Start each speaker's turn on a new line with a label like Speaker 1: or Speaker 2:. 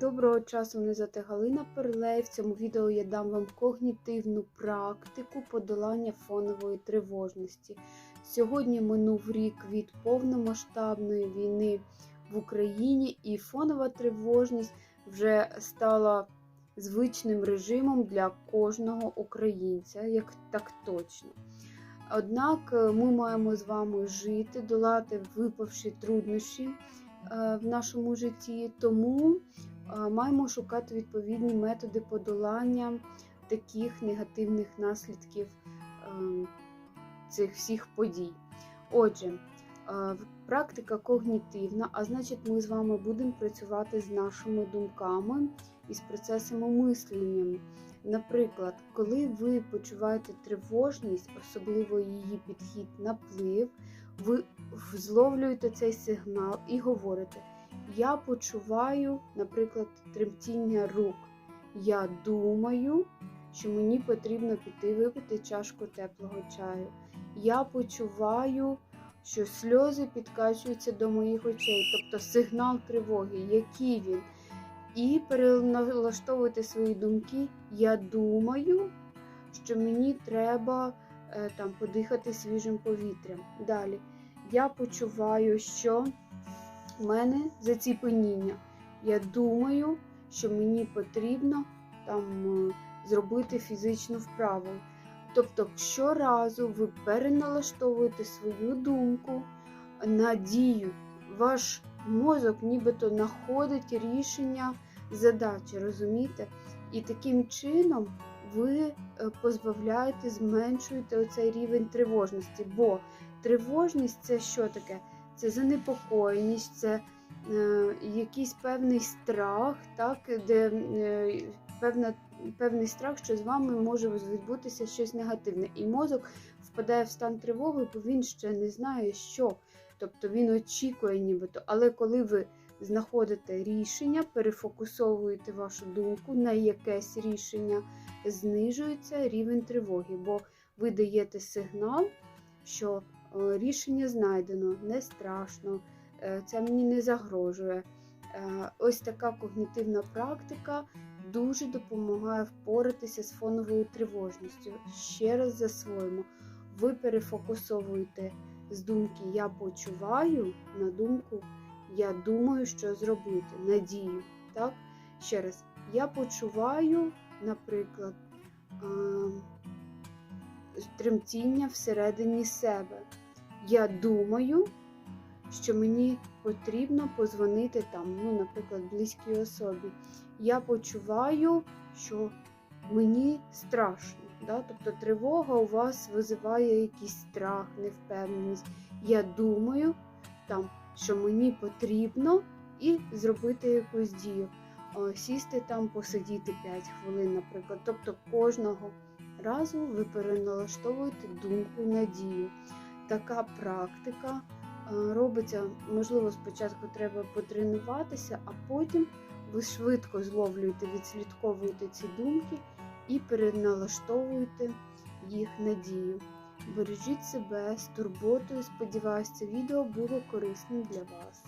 Speaker 1: Доброго часу, мене звати Галина Перлей. В цьому відео я дам вам когнітивну практику подолання фонової тривожності. Сьогодні минув рік від повномасштабної війни в Україні, і фонова тривожність вже стала звичним режимом для кожного українця, як так точно. Однак е, ми маємо з вами жити, долати випавші труднощі е, в нашому житті, тому маємо шукати відповідні методи подолання таких негативних наслідків е, цих всіх подій. Отже, е, практика когнітивна, а значить, ми з вами будемо працювати з нашими думками і з процесами мислення. Наприклад, коли ви почуваєте тривожність, особливо її підхід наплив, ви зловлюєте цей сигнал і говорите: Я почуваю, наприклад, тремтіння рук. Я думаю, що мені потрібно піти випити чашку теплого чаю. Я почуваю, що сльози підкачуються до моїх очей, тобто сигнал тривоги, який він. І переналаштовуйте свої думки. Я думаю, що мені треба е, там подихати свіжим повітрям. Далі. Я почуваю, що в мене заціпеніння. Я думаю, що мені потрібно там е, зробити фізичну вправу. Тобто, щоразу ви переналаштовуєте свою думку на дію. Ваш мозок нібито знаходить рішення задачі, розумієте? І таким чином ви е, позбавляєте, зменшуєте оцей рівень тривожності. Бо тривожність це що таке? Це занепокоєність, це е, якийсь певний страх, так, де е, певна, певний страх, що з вами може відбутися щось негативне. І мозок впадає в стан тривоги, бо він ще не знає, що. Тобто він очікує нібито. Але коли ви знаходите рішення, перефокусовуєте вашу думку на якесь рішення, знижується рівень тривоги, бо ви даєте сигнал, що рішення знайдено, не страшно, е, це мені не загрожує. Е, Ось така когнітивна практика дуже допомагає впоратися з фоновою тривожністю. Ще раз засвоїмо, ви перефокусовуєте з думки Я почуваю на думку Я думаю, що зробити, надію. Так? Ще раз, я почуваю, наприклад, тремтіння всередині себе. Я думаю, що мені потрібно позвонити там, ну, наприклад, близькій особі. Я почуваю, що мені страшно. Да? Тобто тривога у вас визиває якийсь страх, невпевненість. Я думаю, там, що мені потрібно і зробити якусь дію. Сісти там, посидіти 5 хвилин, наприклад. Тобто кожного разу ви переналаштовуєте думку на дію. Така практика робиться, можливо, спочатку треба потренуватися, а потім ви швидко зловлюєте, відслідковуєте ці думки і переналаштовуєте їх надію. Бережіть себе з турботою. Сподіваюся, це відео було корисним для вас.